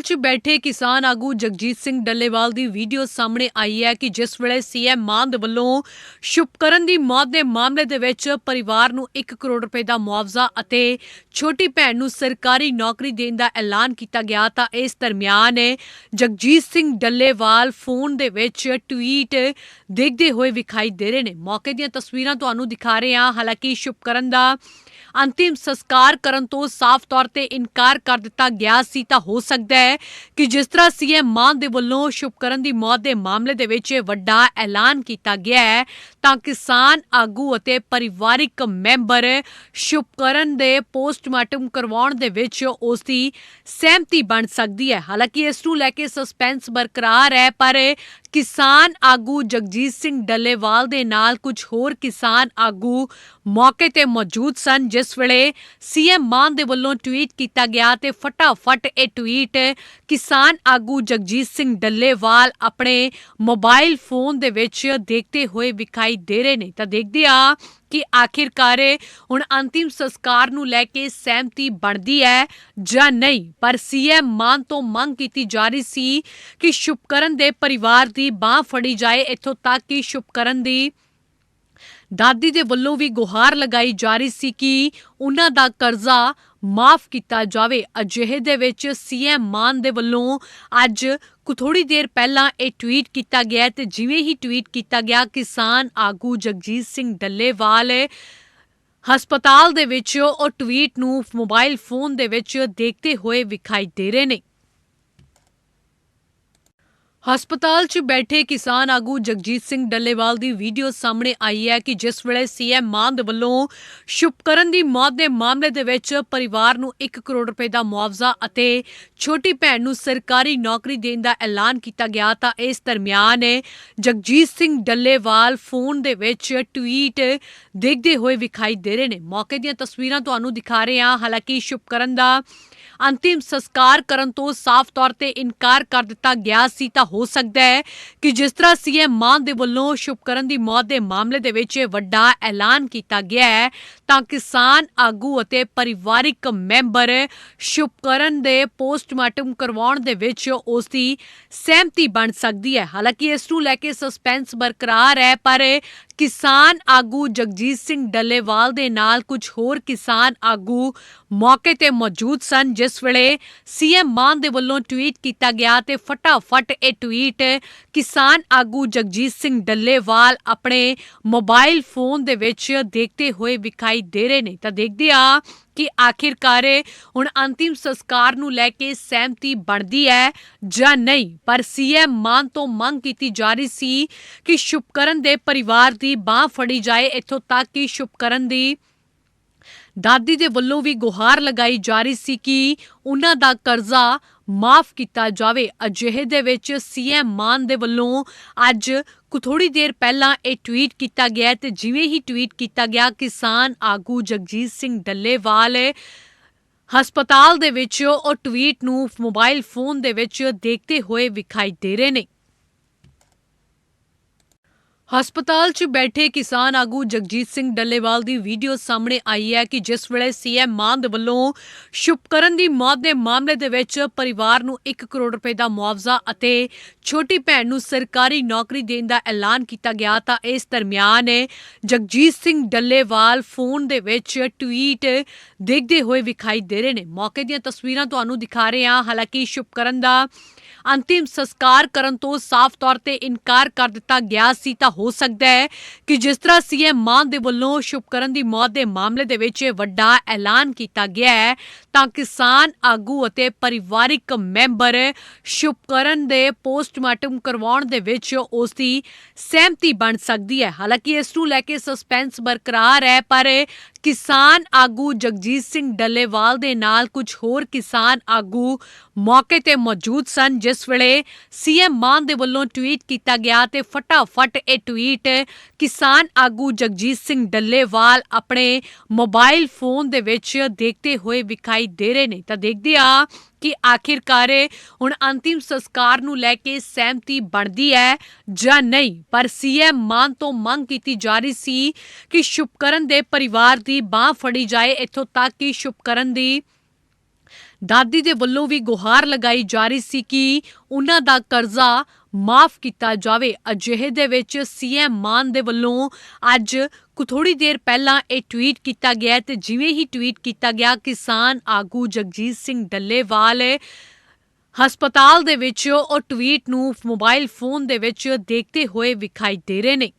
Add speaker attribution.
Speaker 1: ਚ ਬੈਠੇ ਕਿਸਾਨ ਆਗੂ ਜਗਜੀਤ ਸਿੰਘ ਡੱਲੇਵਾਲ ਦੀ ਵੀਡੀਓ ਸਾਹਮਣੇ ਆਈ ਹੈ ਕਿ ਜਿਸ ਵੇਲੇ ਸੀਐਮ ਮਾਨ ਦੇ ਵੱਲੋਂ ਸ਼ੁਭਕਰਨ ਦੀ ਮੌਤ ਦੇ ਮਾਮਲੇ ਦੇ ਵਿੱਚ ਪਰਿਵਾਰ ਨੂੰ 1 ਕਰੋੜ ਰੁਪਏ ਦਾ ਮੁਆਵਜ਼ਾ ਅਤੇ ਛੋਟੀ ਭੈਣ ਨੂੰ ਸਰਕਾਰੀ ਨੌਕਰੀ ਦੇਣ ਦਾ ਐਲਾਨ ਕੀਤਾ ਗਿਆ ਤਾਂ ਇਸ ਦਰਮਿਆਨ ਜਗਜੀਤ ਸਿੰਘ ਡੱਲੇਵਾਲ ਫੋਨ ਦੇ ਵਿੱਚ ਟਵੀਟ ਦੇਖਦੇ ਹੋਏ ਵਿਖਾਈ ਦੇ ਰਹੇ ਨੇ। ਮੌਕੇ ਦੀਆਂ ਤਸਵੀਰਾਂ ਤੁਹਾਨੂੰ ਦਿਖਾ ਰਹੇ ਹਾਂ। ਹਾਲਾਂਕਿ ਸ਼ੁਭਕਰਨ ਦਾ ਅੰਤਿਮ ਸੰਸਕਾਰ ਕਰਨ ਤੋਂ ਸਾਫ਼ ਤੌਰ ਤੇ ਇਨਕਾਰ ਕਰ ਦਿੱਤਾ ਗਿਆ ਸੀ ਤਾਂ ਹੋ ਸਕਦਾ ਹੈ ਕਿ ਜਿਸ ਤਰ੍ਹਾਂ ਸੀਐਮ ਮਾਨ ਦੇ ਵੱਲੋਂ ਸ਼ੁਭਕਰਨ ਦੀ ਮੌਤ ਦੇ ਮਾਮਲੇ ਦੇ ਵਿੱਚ ਵੱਡਾ ਐਲਾਨ ਕੀਤਾ ਗਿਆ ਹੈ, ਤਾਂ ਕਿਸਾਨ ਆਗੂ ਅਤੇ ਪਰਿਵਾਰਿਕ ਮੈਂਬਰ ਸ਼ੁਭਕਰਨ ਦੇ ਪੋਸਟਮਾਰਟਮ ਕਰਵਾਉਣ ਦੇ ਵਿੱਚ ਉਸ ਦੀ ਸਹਿਮਤੀ ਬਣ ਸਕਦੀ ਹੈ। ਹਾਲਾਂਕਿ ਇਸ ਨੂੰ ਲੈ ਕੇ ਸਸਪੈਂਸ ਬਰਕਰਾਰ ਹੈ, ਪਰ ਕਿਸਾਨ ਆਗੂ ਜਗਜੀਤ ਸਿੰਘ ਡੱਲੇਵਾਲ ਦੇ ਨਾਲ ਕੁਝ ਹੋਰ ਕਿਸਾਨ ਆਗੂ ਮੌਕੇ ਤੇ ਮੌਜੂਦ ਸਨ, ਜਿਸ ਵੇਲੇ ਸੀਐਮ ਮਾਨ ਦੇ ਵੱਲੋਂ ਟਵੀਟ ਕੀਤਾ ਗਿਆ ਤੇ ਫਟਾਫਟ ਇਹ ਟਵੀਟ ਕਿਸਾਨ ਆਗੂ ਜਗਜੀਤ ਸਿੰਘ ਡੱਲੇਵਾਲ ਆਪਣੇ ਮੋਬਾਈਲ ਫੋਨ ਦੇ ਵਿੱਚ ਦੇਖਦੇ ਹੋਏ ਵਿਖਾਈ ਦੇ ਰਹੇ ਨੇ। ਤਾਂ ਦੇਖਦੇ ਆ ਕਿ ਆਖਿਰਕਾਰ ਹੁਣ ਅੰਤਿਮ ਸੰਸਕਾਰ ਨੂੰ ਲੈ ਕੇ ਸਹਿਮਤੀ ਬਣਦੀ ਹੈ ਜਾਂ ਨਹੀਂ। ਪਰ ਸੀਐਮ ਮਾਨ ਤੋਂ ਮੰਗ ਕੀਤੀ ਜਾ ਰਹੀ ਸੀ ਕਿ ਸ਼ੁਭਕਰਨ ਦੇ ਪਰਿਵਾਰ ਦੀ ਬਾਹ ਫੜੀ ਜਾਏ ਇੱਥੋਂ ਤੱਕ ਕਿ ਸ਼ੁਭਕਰਨ ਦੀ ਦਾਦੀ ਦੇ ਵੱਲੋਂ ਵੀ ਗੁਹਾਰ ਲਗਾਈ ਜਾ ਰਹੀ ਸੀ ਕਿ ਉਹਨਾਂ ਦਾ ਕਰਜ਼ਾ ਮਾਫ ਕੀਤਾ ਜਾਵੇ। ਅਜਿਹੇ ਦੇ ਵਿੱਚ ਸੀਐਮ ਮਾਨ ਦੇ ਵੱਲੋਂ ਅੱਜ ਕੁ ਥੋੜੀ ਦੇਰ ਪਹਿਲਾਂ ਇਹ ਟਵੀਟ ਕੀਤਾ ਗਿਆ ਤੇ ਜਿਵੇਂ ਹੀ ਟਵੀਟ ਕੀਤਾ ਗਿਆ, ਕਿਸਾਨ ਆਗੂ ਜਗਜੀਤ ਸਿੰਘ ਡੱਲੇਵਾਲ ਹਸਪਤਾਲ ਦੇ ਵਿੱਚ ਉਹ ਟਵੀਟ ਨੂੰ ਮੋਬਾਈਲ ਫੋਨ ਦੇ ਵਿੱਚ ਦੇਖਦੇ ਹੋਏ ਵਿਖਾਈ ਦੇ ਰਹੇ ਨੇ। ਹਸਪਤਾਲ 'ਚ ਬੈਠੇ ਕਿਸਾਨ ਆਗੂ ਜਗਜੀਤ ਸਿੰਘ ਡੱਲੇਵਾਲ ਦੀ ਵੀਡੀਓ ਸਾਹਮਣੇ ਆਈ ਹੈ ਕਿ ਜਿਸ ਵੇਲੇ ਸੀਐਮ ਮਾਨ ਦੇ ਵੱਲੋਂ ਸ਼ੁਭਕਰਨ ਦੀ ਮੌਤ ਦੇ ਮਾਮਲੇ ਦੇ ਵਿੱਚ ਪਰਿਵਾਰ ਨੂੰ 1 ਕਰੋੜ ਰੁਪਏ ਦਾ ਮੁਆਵਜ਼ਾ ਅਤੇ ਛੋਟੀ ਭੈਣ ਨੂੰ ਸਰਕਾਰੀ ਨੌਕਰੀ ਦੇਣ ਦਾ ਐਲਾਨ ਕੀਤਾ ਗਿਆ ਤਾਂ ਇਸ ਦਰਮਿਆਨ ਜਗਜੀਤ ਸਿੰਘ ਡੱਲੇਵਾਲ ਫੋਨ ਦੇ ਵਿੱਚ ਟਵੀਟ ਦੇਖਦੇ ਹੋਏ ਵਿਖਾਈ ਦੇ ਰਹੇ ਨੇ। ਮੌਕੇ ਦੀਆਂ ਤਸਵੀਰਾਂ ਤੁਹਾਨੂੰ ਦਿਖਾ ਰਹੇ ਹਾਂ। ਹਾਲਾਂਕਿ ਸ਼ੁਭਕਰਨ ਦਾ ਅੰਤਿਮ ਸੰਸਕਾਰ ਕਰਨ ਤੋਂ ਸਾਫ਼ ਤੌਰ ਤੇ ਇਨਕਾਰ ਕਰ ਦਿੱਤਾ ਗਿਆ ਸੀ ਤਾਂ ਹੋ ਸਕਦਾ ਹੈ ਕਿ ਜਿਸ ਤਰ੍ਹਾਂ ਸੀਐਮ ਮਾਨ ਦੇ ਵੱਲੋਂ ਸ਼ੁਭਕਰਨ ਦੀ ਮੌਤ ਦੇ ਮਾਮਲੇ ਦੇ ਵਿੱਚ ਵੱਡਾ ਐਲਾਨ ਕੀਤਾ ਗਿਆ ਹੈ, ਤਾਂ ਕਿਸਾਨ ਆਗੂ ਅਤੇ ਪਰਿਵਾਰਿਕ ਮੈਂਬਰ ਸ਼ੁਭਕਰਨ ਦੇ ਪੋਸਟਮਾਰਟਮ ਕਰਵਾਉਣ ਦੇ ਵਿੱਚ ਉਸ ਦੀ ਸਹਿਮਤੀ ਬਣ ਸਕਦੀ ਹੈ। ਹਾਲਾਂਕਿ ਇਸ ਨੂੰ ਲੈ ਕੇ ਸਸਪੈਂਸ ਬਰਕਰਾਰ ਹੈ, ਪਰ ਕਿਸਾਨ ਆਗੂ ਜਗਜੀਤ ਸਿੰਘ ਡੱਲੇਵਾਲ ਦੇ ਨਾਲ ਕੁਝ ਹੋਰ ਕਿਸਾਨ ਆਗੂ ਮੌਕੇ ਤੇ ਮੌਜੂਦ ਸਨ, ਜਿਸ ਵੇਲੇ ਸੀਐਮ ਮਾਨ ਦੇ ਵੱਲੋਂ ਟਵੀਟ ਕੀਤਾ ਗਿਆ ਤੇ ਫਟਾਫਟ ਇਹ ਟਵੀਟ ਕਿਸਾਨ ਆਗੂ ਜਗਜੀਤ ਸਿੰਘ ਡੱਲੇਵਾਲ ਆਪਣੇ ਮੋਬਾਈਲ ਫੋਨ ਦੇ ਵਿੱਚ ਦੇਖਦੇ ਹੋਏ ਵਿਖਾਈ ਦੇ ਰਹੇ ਨੇ। ਤਾਂ ਦੇਖਦੇ ਆ ਕਿ ਆਖਿਰਕਾਰ ਹੁਣ ਅੰਤਿਮ ਸੰਸਕਾਰ ਨੂੰ ਲੈ ਕੇ ਸਹਿਮਤੀ ਬਣਦੀ ਹੈ ਜਾਂ ਨਹੀਂ। ਪਰ ਸੀਐਮ ਮਾਨ ਤੋਂ ਮੰਗ ਕੀਤੀ ਜਾ ਰਹੀ ਸੀ ਕਿ ਸ਼ੁਭਕਰਨ ਦੇ ਪਰਿਵਾਰ ਦੀ ਬਾਹ ਫੜੀ ਜਾਏ ਇੱਥੋਂ ਤੱਕ ਕਿ ਸ਼ੁਭਕਰਨ ਦੀ ਦਾਦੀ ਦੇ ਵੱਲੋਂ ਵੀ ਗੁਹਾਰ ਲਗਾਈ ਜਾ ਰਹੀ ਸੀ ਕਿ ਉਹਨਾਂ ਦਾ ਕਰਜ਼ਾ ਮਾਫ ਕੀਤਾ ਜਾਵੇ। ਅਜਿਹੇ ਦੇ ਵਿੱਚ ਸੀਐਮ ਮਾਨ ਦੇ ਵੱਲੋਂ ਅੱਜ ਕੁ ਥੋੜੀ ਦੇਰ ਪਹਿਲਾਂ ਇਹ ਟਵੀਟ ਕੀਤਾ ਗਿਆ ਤੇ ਜਿਵੇਂ ਹੀ ਟਵੀਟ ਕੀਤਾ ਗਿਆ, ਕਿਸਾਨ ਆਗੂ ਜਗਜੀਤ ਸਿੰਘ ਡੱਲੇਵਾਲ ਹਸਪਤਾਲ ਦੇ ਵਿੱਚ ਉਹ ਟਵੀਟ ਨੂੰ ਮੋਬਾਈਲ ਫੋਨ ਦੇ ਵਿੱਚ ਦੇਖਦੇ ਹੋਏ ਵਿਖਾਈ ਦੇ ਰਹੇ ਨੇ। ਹਸਪਤਾਲ 'ਚ ਬੈਠੇ ਕਿਸਾਨ ਆਗੂ ਜਗਜੀਤ ਸਿੰਘ ਡੱਲੇਵਾਲ ਦੀ ਵੀਡੀਓ ਸਾਹਮਣੇ ਆਈ ਹੈ ਕਿ ਜਿਸ ਵੇਲੇ ਸੀਐਮ ਮਾਨ ਦੇ ਵੱਲੋਂ ਸ਼ੁਭਕਰਨ ਦੀ ਮੌਤ ਦੇ ਮਾਮਲੇ ਦੇ ਵਿੱਚ ਪਰਿਵਾਰ ਨੂੰ 1 ਕਰੋੜ ਰੁਪਏ ਦਾ ਮੁਆਵਜ਼ਾ ਅਤੇ ਛੋਟੀ ਭੈਣ ਨੂੰ ਸਰਕਾਰੀ ਨੌਕਰੀ ਦੇਣ ਦਾ ਐਲਾਨ ਕੀਤਾ ਗਿਆ ਤਾਂ ਇਸ ਦਰਮਿਆਨ ਜਗਜੀਤ ਸਿੰਘ ਡੱਲੇਵਾਲ ਫੋਨ ਦੇ ਵਿੱਚ ਟਵੀਟ ਦੇਖਦੇ ਹੋਏ ਵਿਖਾਈ ਦੇ ਰਹੇ ਨੇ। ਮੌਕੇ ਦੀਆਂ ਤਸਵੀਰਾਂ ਤੁਹਾਨੂੰ ਦਿਖਾ ਰਹੇ ਹਾਂ। ਹਾਲਾਂਕਿ ਸ਼ੁਭਕਰਨ ਦਾ ਅੰਤਿਮ ਸੰਸਕਾਰ ਕਰਨ ਤੋਂ ਸਾਫ਼ ਤੌਰ ਤੇ ਇਨਕਾਰ ਕਰ ਦਿੱਤਾ ਗਿਆ ਸੀ, ਤਾਂ ਹੋ ਸਕਦਾ ਹੈ ਕਿ ਜਿਸ ਤਰ੍ਹਾਂ ਸੀਐਮ ਮਾਨ ਦੇ ਵੱਲੋਂ ਸ਼ੁਭਕਰਨ ਦੀ ਮੌਤ ਦੇ ਮਾਮਲੇ ਦੇ ਵਿੱਚ ਵੱਡਾ ਐਲਾਨ ਕੀਤਾ ਗਿਆ ਹੈ, ਤਾਂ ਕਿਸਾਨ ਆਗੂ ਅਤੇ ਪਰਿਵਾਰਿਕ ਮੈਂਬਰ ਸ਼ੁਭਕਰਨ ਦੇ ਪੋਸਟਮਾਰਟਮ ਕਰਵਾਉਣ ਦੇ ਵਿੱਚ ਉਸ ਦੀ ਸਹਿਮਤੀ ਬਣ ਸਕਦੀ ਹੈ। ਹਾਲਾਂਕਿ ਇਸ ਨੂੰ ਲੈ ਕੇ ਸਸਪੈਂਸ ਬਰਕਰਾਰ ਹੈ, ਪਰ ਕਿਸਾਨ ਆਗੂ ਜਗਜੀਤ ਸਿੰਘ ਡੱਲੇਵਾਲ ਦੇ ਨਾਲ ਕੁਝ ਹੋਰ ਕਿਸਾਨ ਆਗੂ ਮੌਕੇ ਤੇ ਮੌਜੂਦ ਸਨ, ਜਿਸ ਵੇਲੇ ਸੀਐਮ ਮਾਨ ਦੇ ਵੱਲੋਂ ਟਵੀਟ ਕੀਤਾ ਗਿਆ ਤੇ ਫਟਾਫਟ ਇਹ ਟਵੀਟ ਕਿਸਾਨ ਆਗੂ ਜਗਜੀਤ ਸਿੰਘ ਡੱਲੇਵਾਲ ਆਪਣੇ ਮੋਬਾਈਲ ਫੋਨ ਦੇ ਵਿੱਚ ਦੇਖਦੇ ਹੋਏ ਵਿਖਾਈ ਦੇ ਰਹੇ ਨੇ। ਤਾਂ ਦੇਖਦੇ ਆ ਕਿ ਆਖਿਰਕਾਰ ਹੁਣ ਅੰਤਿਮ ਸੰਸਕਾਰ ਨੂੰ ਲੈ ਕੇ ਸਹਿਮਤੀ ਬਣਦੀ ਹੈ ਜਾਂ ਨਹੀਂ। ਪਰ ਸੀਐਮ ਮਾਨ ਤੋਂ ਮੰਗ ਕੀਤੀ ਜਾ ਰਹੀ ਸੀ ਕਿ ਸ਼ੁਭਕਰਨ ਦੇ ਪਰਿਵਾਰ ਦੀ ਬਾਹ ਫੜੀ ਜਾਏ ਇੱਥੋਂ ਤੱਕ ਕਿ ਸ਼ੁਭਕਰਨ ਦੀ ਦਾਦੀ ਦੇ ਵੱਲੋਂ ਵੀ ਗੁਹਾਰ ਲਗਾਈ ਜਾ ਰਹੀ ਸੀ ਕਿ ਉਹਨਾਂ ਦਾ ਕਰਜ਼ਾ ਮਾਫ ਕੀਤਾ ਜਾਵੇ। ਅਜਿਹੇ ਦੇ ਵਿੱਚ ਸੀਐਮ ਮਾਨ ਦੇ ਵੱਲੋਂ ਅੱਜ ਕੁ ਥੋੜੀ ਦੇਰ ਪਹਿਲਾਂ ਇਹ ਟਵੀਟ ਕੀਤਾ ਗਿਆ ਹੈ ਤੇ ਜਿਵੇਂ ਹੀ ਟਵੀਟ ਕੀਤਾ ਗਿਆ, ਕਿਸਾਨ ਆਗੂ ਜਗਜੀਤ ਸਿੰਘ ਡੱਲੇਵਾਲ ਹਸਪਤਾਲ ਦੇ ਵਿੱਚ ਉਹ ਟਵੀਟ ਨੂੰ ਮੋਬਾਈਲ ਫੋਨ ਦੇ ਵਿੱਚ ਦੇਖਦੇ ਹੋਏ ਵਿਖਾਈ ਦੇ ਰਹੇ ਨੇ।